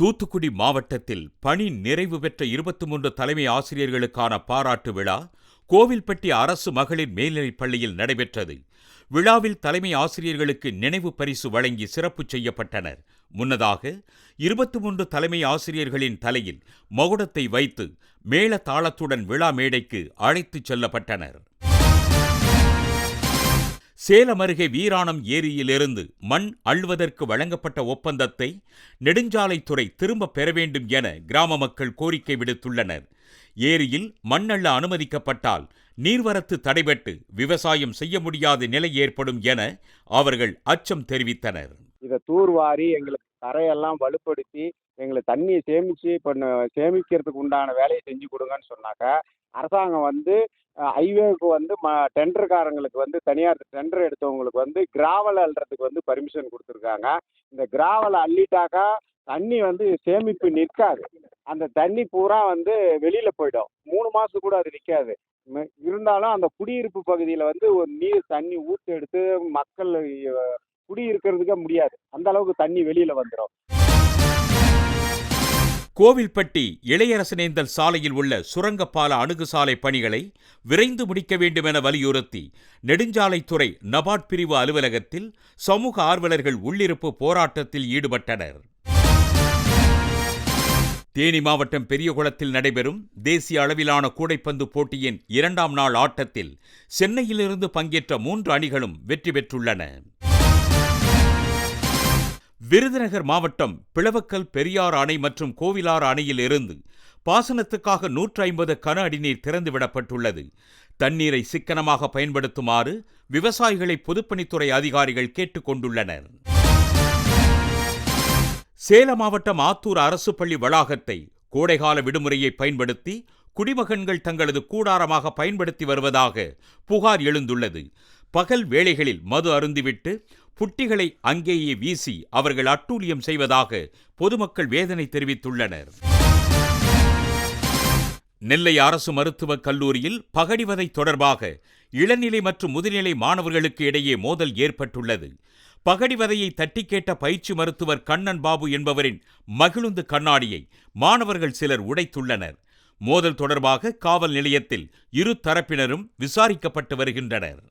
தூத்துக்குடி மாவட்டத்தில் பணி நிறைவு பெற்ற இருபத்தி மூன்று தலைமை ஆசிரியர்களுக்கான பாராட்டு விழா கோவில்பட்டி அரசு மகளிர் மேல்நிலைப் பள்ளியில் நடைபெற்றது. விழாவில் தலைமை ஆசிரியர்களுக்கு நினைவு பரிசு வழங்கி சிறப்பு செய்யப்பட்டனர். முன்னதாக இருபத்தி மூன்று தலைமை ஆசிரியர்களின் தலையில் மகுடத்தை வைத்து மேள தாளத்துடன் விழா மேடைக்கு அழைத்துச் செல்லப்பட்டனர். சேலம் அருகே வீராணம் ஏரியிலிருந்து மண் அள்ளுவதற்கு வழங்கப்பட்ட ஒப்பந்தத்தை நெடுஞ்சாலைத்துறை திரும்பப் பெற வேண்டும் என கிராம மக்கள் கோரிக்கை விடுத்துள்ளனர். ஏரியில் மண் அள்ள அனுமதிக்கப்பட்டால் நீர்வரத்து தடைபட்டு விவசாயம் செய்ய முடியாத நிலை ஏற்படும் என அவர்கள் அச்சம் தெரிவித்தனர். இதை தூர்வாரி எங்களுக்கு தரையெல்லாம் வலுப்படுத்தி எங்களுக்கு தண்ணியை சேமிச்சு பண்ண சேமிக்கிறதுக்கு உண்டான வேலையை செஞ்சு கொடுங்கன்னு சொன்னாக்கா அரசாங்கம் வந்து ஹைவேக்கு வந்து ம டெண்டர்காரங்களுக்கு வந்து தனியார் டெண்டர் எடுத்தவங்களுக்கு வந்து கிராவல் அள்ளுறதுக்கு வந்து பர்மிஷன் கொடுத்துருக்காங்க. இந்த கிராவலை அள்ளிட்டாக்கா தண்ணி வந்து சேமிப்பு நிற்காது. அந்த தண்ணி பூரா வந்து வெளியில் போயிடும். மூணு மாதம் கூட அது நிற்காது. இருந்தாலும் அந்த குடியிருப்பு பகுதியில் வந்து ஒரு நீர் தண்ணி ஊற்று எடுத்து மக்கள் குடியிருக்கிறதுக்கே முடியாது. அந்த அளவுக்கு தண்ணி வெளியில வந்துடும் கோவில்பட்டி இளையரசனேந்தல் சாலையில் உள்ள சுரங்கப்பால அணுகுசாலை பணிகளை விரைந்து முடிக்க வேண்டும் என வலியுறுத்தி நெடுஞ்சாலைத்துறை நபார்ட் பிரிவு அலுவலகத்தில் சமூக ஆர்வலர்கள் உள்ளிருப்பு போராட்டத்தில் ஈடுபட்டனர். தேனி மாவட்டம் பெரியகுளத்தில் நடைபெறும் தேசிய அளவிலான கூடைப்பந்து போட்டியின் இரண்டாம் நாள் ஆட்டத்தில் சென்னையிலிருந்து பங்கேற்ற மூன்று அணிகளும் வெற்றி பெற்றுள்ளன. விருதுநகர் மாவட்டம் பிளவக்கல் பெரியார் அணை மற்றும் கோவிலார் அணையில் இருந்து பாசனத்துக்காக நூற்றி ஐம்பது கன அடிநீர் திறந்துவிடப்பட்டுள்ளது. தண்ணீரை சிக்கனமாக பயன்படுத்துமாறு விவசாயிகளை பொதுப்பணித்துறை அதிகாரிகள் கேட்டுக் கொண்டுள்ளனர். சேலம் மாவட்டம் ஆத்தூர் அரசு பள்ளி வளாகத்தை கோடைகால விடுமுறையை பயன்படுத்தி குடிமகன்கள் தங்களது கூடாரமாக பயன்படுத்தி வருவதாக புகார் எழுந்துள்ளது. பகல் வேளைகளில் மது அருந்திவிட்டு புட்டிகளை அங்கேயே வீசி அவர்கள் அட்டூழியம் செய்வதாக பொதுமக்கள் வேதனை தெரிவித்துள்ளனர். நெல்லை அரசு மருத்துவக் கல்லூரியில் பகடிவதை தொடர்பாக இளநிலை மற்றும் முதுநிலை மாணவர்களுக்கு இடையே மோதல் ஏற்பட்டுள்ளது. பகடிவதையை தட்டி கேட்ட பயிற்சி மருத்துவர் கண்ணன் பாபு என்பவரின் மகிழுந்து கண்ணாடியை மாணவர்கள் சிலர் உடைத்துள்ளனர். மோதல் தொடர்பாக காவல் நிலையத்தில் இரு தரப்பினரும் விசாரிக்கப்பட்டு வருகின்றனர்.